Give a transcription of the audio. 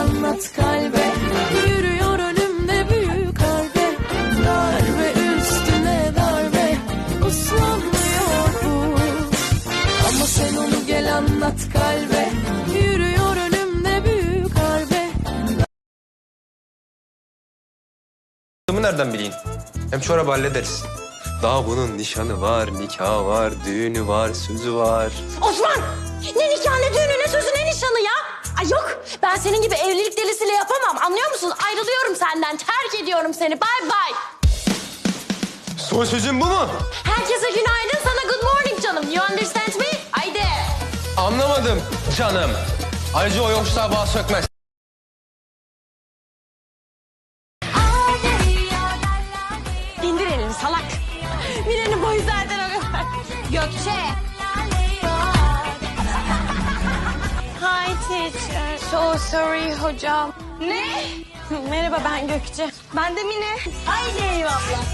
anlat kalbe Yürüyor önümde büyük harbe Darbe üstüne darbe Uslanmıyor bu Ama sen onu gel anlat kalbe Yürüyor önümde büyük harbe Adımı nereden bileyim? Hem çorabı hallederiz. Daha bunun nişanı var, nikahı var, düğünü var, sözü var. Osman! Ne nikahı ne düğünü ne sözü senin gibi evlilik delisiyle yapamam anlıyor musun? Ayrılıyorum senden terk ediyorum seni bye bye. Son sözün bu mu? Herkese günaydın sana good morning canım. You understand me? Haydi. Anlamadım canım. Ayrıca o yoksa bağ sökmez. İndir elini salak. Mine'nin boyu zaten o kadar. Gökçe. Teacher. So sorry hocam. Ne? Merhaba ben Gökçe. Ben de Mine. Haydi eyvallah.